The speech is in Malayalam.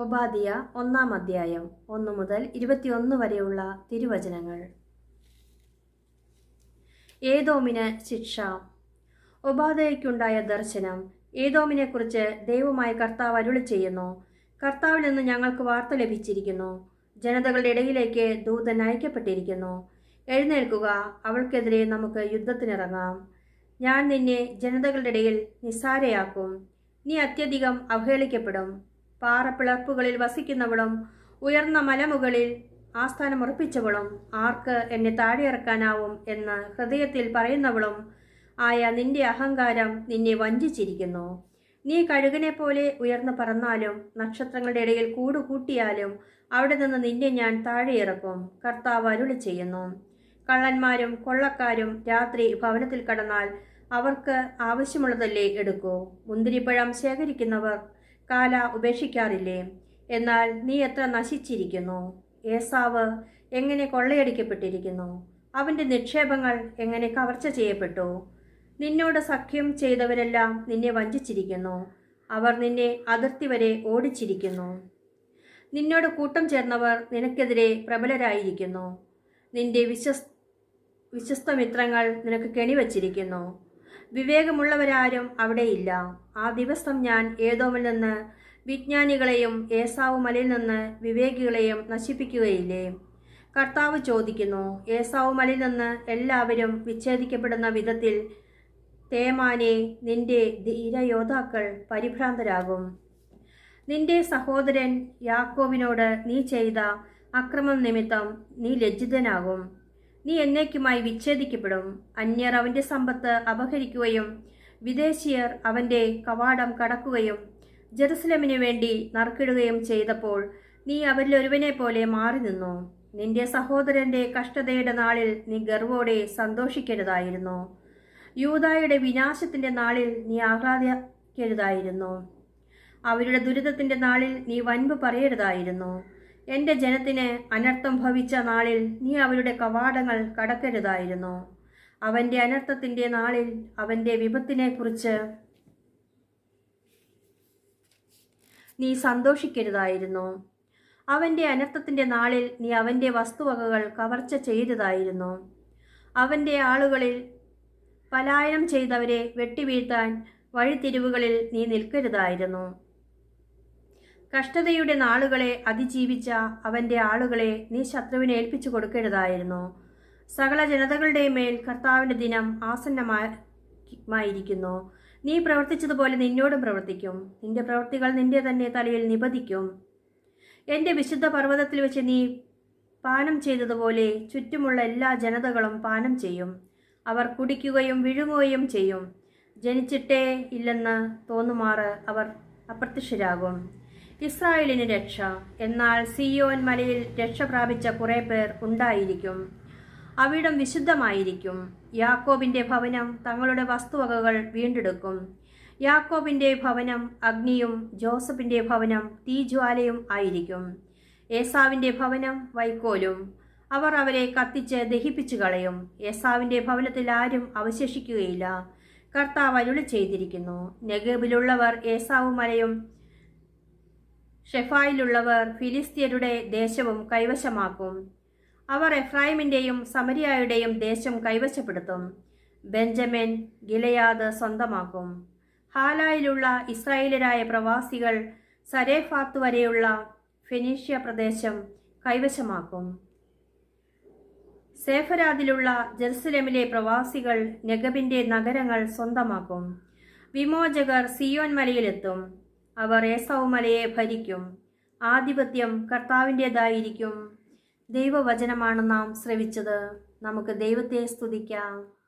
ഒബാദിയ ഒന്നാം അധ്യായം ഒന്ന് മുതൽ ഇരുപത്തിയൊന്ന് വരെയുള്ള തിരുവചനങ്ങൾ. ഏതോമിന് ശിക്ഷ. ഒബാദയ്ക്കുണ്ടായ ദർശനം ഏതോമിനെക്കുറിച്ച് ദൈവമായ കർത്താവ് അരുളി ചെയ്യുന്നു. കർത്താവിൽ നിന്ന് ഞങ്ങൾക്ക് വാർത്ത ലഭിച്ചിരിക്കുന്നു. ജനതകളുടെ ഇടയിലേക്ക് ദൂതൻ അയക്കപ്പെട്ടിരിക്കുന്നു. എഴുന്നേൽക്കുക അവൾക്കെതിരെ നമുക്ക് യുദ്ധത്തിനിറങ്ങാം. ഞാൻ നിന്നെ ജനതകളുടെ ഇടയിൽ നിസ്സാരയാക്കും. നീ അത്യധികം അവഹേളിക്കപ്പെടും. പാറപ്പിളർപ്പുകളിൽ വസിക്കുന്നവളും ഉയർന്ന മലമുകളിൽ ആസ്ഥാനമുറപ്പിച്ചവളും ആർക്ക് എന്നെ താഴെയിറക്കാനാവും എന്ന് ഹൃദയത്തിൽ പറയുന്നവളും ആയ നിന്റെ അഹങ്കാരം നിന്നെ വഞ്ചിച്ചിരിക്കുന്നു. നീ കഴുകനെ പോലെ ഉയർന്നു പറന്നാലും നക്ഷത്രങ്ങളുടെ ഇടയിൽ കൂടുകൂട്ടിയാലും അവിടെ നിന്ന് നിന്നെ ഞാൻ താഴെയിറക്കും. കർത്താവ് അരുളി ചെയ്യുന്നു. കള്ളന്മാരും കൊള്ളക്കാരും രാത്രി ഭവനത്തിൽ കടന്നാൽ അവർക്ക് ആവശ്യമുള്ളതല്ലേ എടുക്കൂ. മുന്തിരിപ്പഴം ശേഖരിക്കുന്നവർ കാല ഉപേക്ഷിക്കാറില്ലേ? എന്നാൽ നീ എത്ര നശിച്ചിരിക്കുന്നു? ഏസാവ് എങ്ങനെ കൊള്ളയടിക്കപ്പെട്ടിരിക്കുന്നു? അവന്റെ നിക്ഷേപങ്ങൾ എങ്ങനെ കവർച്ച ചെയ്യപ്പെട്ടു? നിന്നോട് സഖ്യം ചെയ്തവരെല്ലാം നിന്നെ വഞ്ചിച്ചിരിക്കുന്നു. അവർ നിന്നെ അതിർത്തി വരെ ഓടിച്ചിരിക്കുന്നു. നിന്നോട് കൂട്ടം ചേർന്നവർ നിനക്കെതിരെ പ്രബലരായിരിക്കുന്നു. നിന്റെ വിശ്വസ് വിശ്വസ്ത മിത്രങ്ങൾ നിനക്ക് കെണിവച്ചിരിക്കുന്നു. വിവേകമുള്ളവരാരും അവിടെയില്ല. ആ ദിവസം ഞാൻ ഏതോമിൽ നിന്ന് വിജ്ഞാനികളെയും ഏസാവ് മലയിൽ നിന്ന് വിവേകികളെയും നശിപ്പിക്കുകയില്ലേ? കർത്താവ് ചോദിക്കുന്നു ഏസാവ് മലയിൽ നിന്ന് എല്ലാവരും വിച്ഛേദിക്കപ്പെടുന്ന വിധത്തിൽ തേമാനെ നിന്റെ ധീരയോദ്ധാക്കൾ പരിഭ്രാന്തരാകും. നിന്റെ സഹോദരൻ യാക്കോവിനോട് നീ ചെയ്ത അക്രമം നിമിത്തം നീ ലജ്ജിതനാകും. നീ എന്നേക്കുമായി വിച്ഛേദിക്കപ്പെടും. അന്യർ അവന്റെ സമ്പത്ത് അപഹരിക്കുകയും വിദേശീയർ അവന്റെ കവാടം കടക്കുകയും ജെറുസലമിനു വേണ്ടി നറുക്കിടുകയും ചെയ്തപ്പോൾ നീ അവരിൽ ഒരുവനെ പോലെ മാറി നിന്നു നിന്റെ സഹോദരന്റെ കഷ്ടതയുടെ നാളിൽ നീ ഗർവോടെ സന്തോഷിക്കരുതായിരുന്നു. യൂതായുടെ വിനാശത്തിന്റെ നാളിൽ നീ ആഹ്ലാദിക്കരുതായിരുന്നു. അവരുടെ ദുരിതത്തിന്റെ നാളിൽ നീ വൻപ് പറയരുതായിരുന്നു. എന്റെ ജനത്തിന് അനർത്ഥം ഭവിച്ച നാളിൽ നീ അവരുടെ കവാടങ്ങൾ കടക്കരുതായിരുന്നു. അവന്റെ അനർത്ഥത്തിന്റെ നാളിൽ അവന്റെ വിപത്തിനെക്കുറിച്ച് നീ സന്തോഷിക്കരുതായിരുന്നു. അവന്റെ അനർത്ഥത്തിന്റെ നാളിൽ നീ അവന്റെ വസ്തുവകകൾ കവർച്ച ചെയ്തതായിരുന്നു. അവന്റെ ആളുകളിൽ പലായനം ചെയ്തവരെ വെട്ടിവീഴ്ത്താൻ വഴിത്തിരിവുകളിൽ നീ നിൽക്കരുതായിരുന്നു. കഷ്ടതയുടെ നാളുകളെ അതിജീവിച്ച അവന്റെ ആളുകളെ നീ ശത്രുവിനെ ഏൽപ്പിച്ചു കൊടുക്കരുതായിരുന്നു സകല ജനതകളുടെ മേൽ കർത്താവിന്റെ ദിനം ആസന്നമായിരിക്കുന്നു. നീ പ്രവർത്തിച്ചതുപോലെ നിന്നോടും പ്രവർത്തിക്കും. നിന്റെ പ്രവൃത്തികൾ നിന്റെ തന്നെ തലയിൽ നിപതിക്കും എന്റെ വിശുദ്ധ പർവതത്തിൽ വെച്ച് നീ പാനം ചെയ്തതുപോലെ ചുറ്റുമുള്ള എല്ലാ ജനതകളും പാനം ചെയ്യും. അവർ കുടിക്കുകയും വിഴുങ്ങുകയും ചെയ്യും. ജനിച്ചിട്ടേ ഇല്ലെന്ന് തോന്നുമാറ് അവർ അപ്രത്യക്ഷരാകും. ഇസ്രായേലിന് രക്ഷ. എന്നാൽ സിയോൻ മലയിൽ രക്ഷ പ്രാപിച്ച കുറെ പേർ ഉണ്ടായിരിക്കും. അവിടം വിശുദ്ധമായിരിക്കും. യാക്കോബിന്റെ ഭവനം തങ്ങളുടെ വസ്തുവകകൾ വീണ്ടെടുക്കും. യാക്കോബിന്റെ ഭവനം അഗ്നിയും ജോസഫിന്റെ ഭവനം തീജ്വാലയും ആയിരിക്കും. ഏസാവിന്റെ ഭവനം വൈക്കോലും. അവർ അവരെ കത്തിച്ച് ദഹിപ്പിച്ചു കളയും. ഏസാവിന്റെ ഭവനത്തിൽ ആരും അവശേഷിക്കുകയില്ല. കർത്താവ് അരുളി ചെയ്തിരിക്കുന്നു നെഗബിലുള്ളവർ ഏസാവ് മലയും ഷെഫായിലുള്ളവർ ഫിലിസ്തീയരുടെ ദേശവും കൈവശമാക്കും. അവർ എഫ്രൈമിന്റെയും സമരിയായുടെയും ദേശം കൈവശപ്പെടുത്തും. ബെഞ്ചമിൻ ഗിലയാദ് സ്വന്തമാക്കും. ഹാലായിലുള്ള ഇസ്രായേലരായ പ്രവാസികൾ സരേഫാത്ത് വരെയുള്ള ഫെനീഷ്യ പ്രദേശം കൈവശമാക്കും. സേഫരാദിലുള്ള ജെറുസലേമിലെ പ്രവാസികൾ നെഗബിന്റെ നഗരങ്ങൾ സ്വന്തമാക്കും. വിമോചകർ സിയോൻ മലയിലെത്തും. അവർ ഏസവ് മലയെ ഭരിക്കും. ആധിപത്യം കർത്താവിന്റെതായിരിക്കും. ദൈവവചനമാണ് നാം ശ്രവിച്ചത്. നമുക്ക് ദൈവത്തെ സ്തുതിക്കാം.